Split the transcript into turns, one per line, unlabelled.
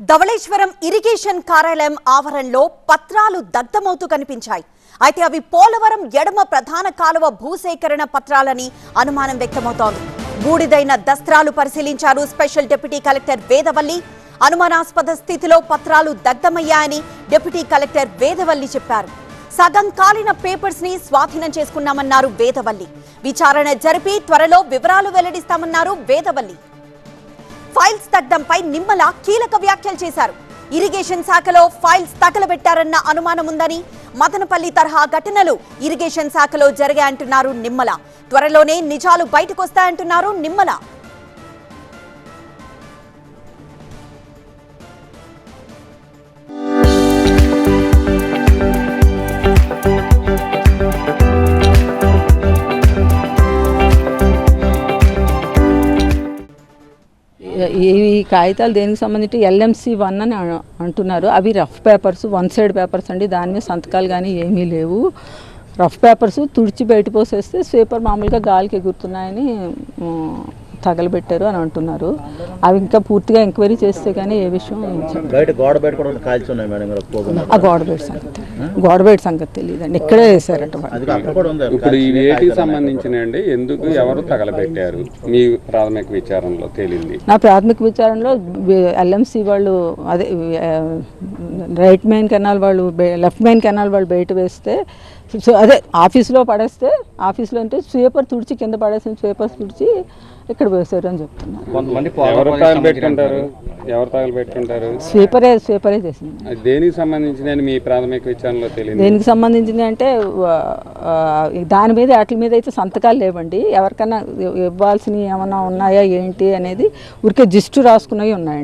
Dhavaleswaram irrigation కార్యాలయం ఆవరణలో పత్రాలు దగ్ధమవుతూ కనిపించాయి. అయితే అవి పోలవరం ఎడమ ప్రధాన కాలువ భూసేకరణ పత్రాలని అనుమానం వ్యక్తమవుతోంది. బూడిదైన దస్త్రాలు పరిశీలించారు స్పెషల్ డిప్యూటీ కలెక్టర్ వేదవల్లి. అనుమానాస్పద స్థితిలో పత్రాలు దగ్ధమయ్యాయని డిప్యూటీ కలెక్టర్ వేదవల్లి చెప్పారు. సగం కాలిన పేపర్స్ని స్వాధీనం చేసుకున్నామన్నారు వేదవల్లి. విచారణ జరిపి త్వరలో వివరాలు వెల్లడిస్తామన్నారు వేదవల్లి. ఫైల్స్ తగ్గడంపై నిమ్మల కీలక వ్యాఖ్యలు చేశారు. ఇరిగేషన్ శాఖలో ఫైల్స్ తగలబెట్టారన్న అనుమానం ఉందని మదనపల్లి తరహా ఘటనలు ఇరిగేషన్ శాఖలో జరిగాయంటున్నారు నిమ్మల. త్వరలోనే నిజాలు బయటకొస్తాయంటున్నారు నిమ్మల.
ఈ కాగితాలు దేనికి సంబంధించి? ఎల్ఎంసి వన్ అని అంటున్నారు. అవి rough papers one side papers అండి. దాని మీద సంతకాలు కానీ ఏమీ లేవు. రఫ్ పేపర్స్ తుడిచి బయట పోసేస్తే స్వీపర్ మామూలుగా గాలికి ఎగురుతున్నాయని తగలబెట్టారు అని అంటున్నారు. అవి ఇంకా పూర్తిగా ఎంక్వైరీ చేస్తే కానీ ఏ విషయం ఆ గోడబేట సంగతి. గోడబేట సంగతి తెలియదండి. ఇక్కడే వేసారట
ఇప్పుడు ఈ వేటికి సంబంధించినండి ఎందుకు ఎవరు తగలబెట్టారు? మీ ప్రాథమిక విచారణలో తేలింది.
నా ప్రాథమిక విచారణలో ఎల్ఎంసి వాళ్ళు అదే రైట్ మెయిన్ కెనాల్ వాళ్ళు లెఫ్ట్ మెయిన్ కెనాల్ వాళ్ళు బయట వేస్తే సో అదే ఆఫీస్లో పడేస్తే ఆఫీస్లో అంటే స్వీపర్ తుడిచి కింద పడేసిన స్వీపర్స్ తుడిచి ఇక్కడ వేశారు అని చెప్తున్నారు.
కొంతమంది
ఎవరు తగలబెట్టుంటారు ఎవరు తగలబెట్టుంటారు
స్వీపరే స్వీపరే చేసింది.
అది దేనికి సంబంధించిన మీ ప్రాథమిక విచారణలో తేలింది
దేనికి సంబంధించింది అంటే దాని మీద వాటి మీద అయితే సంతకాలు లేవండి. ఎవరికైనా ఇవ్వాల్సినవి ఏమైనా ఉన్నాయా ఏంటి అనేది ఊరికే జిస్టు రాసుకున్నవి ఉన్నాయండి.